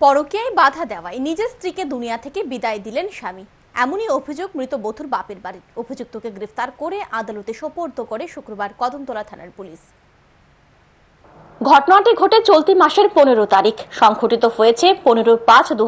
পরকীয়ায় বাধা দেওয়ায় নিজের স্ত্রীকে দুনিয়া থেকে বিদায় দিলেন স্বামী। এমনই অভিযোগ মৃত বধুর বাপের বাড়ির অভিযুক্তকে গ্রেফতার করে আদালতে সোপর্দ করে শুক্রবার কদমতলা থানার পুলিশ। ঘটনাটি ঘটে চলতি মাসের পনেরো তারিখ। সংঘটিত হয়েছে পনেরো পাঁচ দু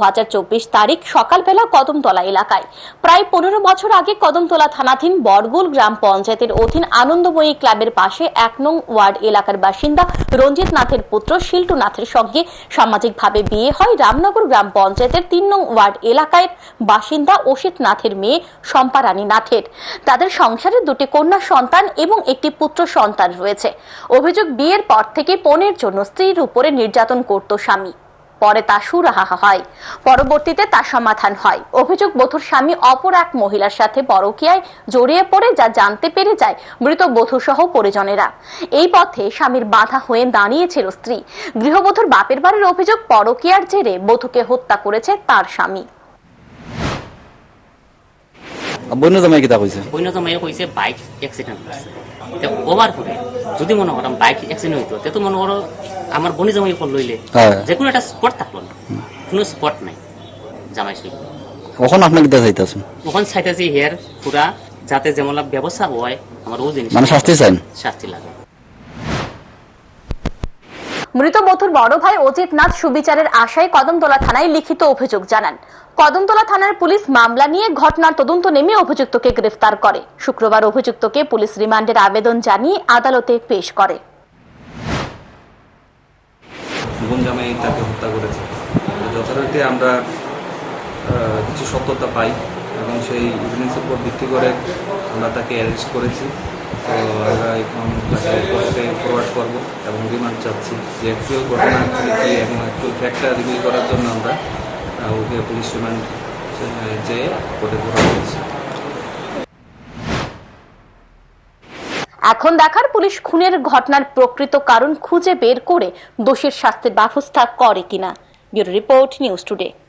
তারিখ সকালবেলা কদমতলা এলাকায়। প্রায় পনেরো বছর আগে কদমতলা থানাধীন বরগুল গ্রাম পঞ্চায়েতের অধীন আনন্দময়ী ক্লাবের পাশে এক নং ওয়ার্ড এলাকার বাসিন্দা রঞ্জিত নাথের পুত্র শিল্টু নাথের সঙ্গে সামাজিকভাবে বিয়ে হয়। রামনগর গ্রাম পঞ্চায়েতের তিন নং ওয়ার্ড এলাকায় বাসিন্দা অসিত নাথের মেয়ে শম্পারানী নাথের। তাদের সংসারে দুটি কন্যা সন্তান এবং একটি পুত্র সন্তান রয়েছে। অভিযোগ বিয়ের পর থেকে পণের জন্য স্ত্রীর উপরে নির্যাতন করত স্বামী। পরে তা সুরাহা হয়। পরবর্তীতে তার সমাধান হয়। অভিযোগ, বধূর স্বামী অপর এক মহিলার সাথে পরকীয়ায় জড়িয়ে পড়ে, যা জানতে পেরে যায় মৃত বধূ সহ পরিজনেরা। এই পথে স্বামীর বাধা হয়ে দাঁড়িয়েছিল স্ত্রী। গৃহবধূর বাপের বাড়ির অভিযোগ, পরকীয়ার জেরে বধূকে হত্যা করেছে তার স্বামী। বন্য জামাই কিতা কইছে? বন্য মেয়ে কইছে বাইক অ্যাক্সিডেন্ট করছে তে ওভার করে যদি মনে করো বাইক অ্যাক্সিডেন্ট হইতো তে তো মনে করো আমার বনি জামাই উপর লইলে। যে কোনো একটা স্পট থাকল না। কোনো স্পট নাই জামাই সই কখন আপনি কিতা চাইতেছেন কখন চাইতাছি হেয়ার পুরা যাতে যেমন ব্যবস্থা হয় আমার ও জিনিস মানে শাস্তি চান শাস্তি লাগে। মৃত বধূর বড় ভাই অজিত নাথ সুবিচারের আশায় কদমতলা থানায় লিখিত অভিযোগ জানান। কদমতলা থানার পুলিশ মামলা নিয়ে ঘটনার তদন্ত নেমে অভিযুক্তকে গ্রেফতার করে। শুক্রবার অভিযুক্তকে পুলিশ রিমান্ডের আবেদন জানিয়ে আদালতে পেশ করে। তাকে হত্যা করেছে। যথারীতি আমরা কিছু সত্যতা পাই এবং সেই উপর ভিত্তি করে আমরা তাকে অ্যারেস্ট করেছি। তো আমরা এখন তাকে ফরওয়ার্ড করব এবং রিমান্ড চাচ্ছি। যে অ্যাকচুয়াল ঘটনা কি এবং অ্যাকচুয়াল ফ্যাক্টটা রিভিল করার জন্য আমরা ওকে পুলিশ রিমান্ড যেয়ে কোর্টে ফরওয়ার্ড করছি এখন দেখার পুলিশ খুনের ঘটনার প্রকৃত কারণ খুঁজে বের করে দোষীর শাস্তির ব্যবস্থা করে কিনা। Bureau report, news today.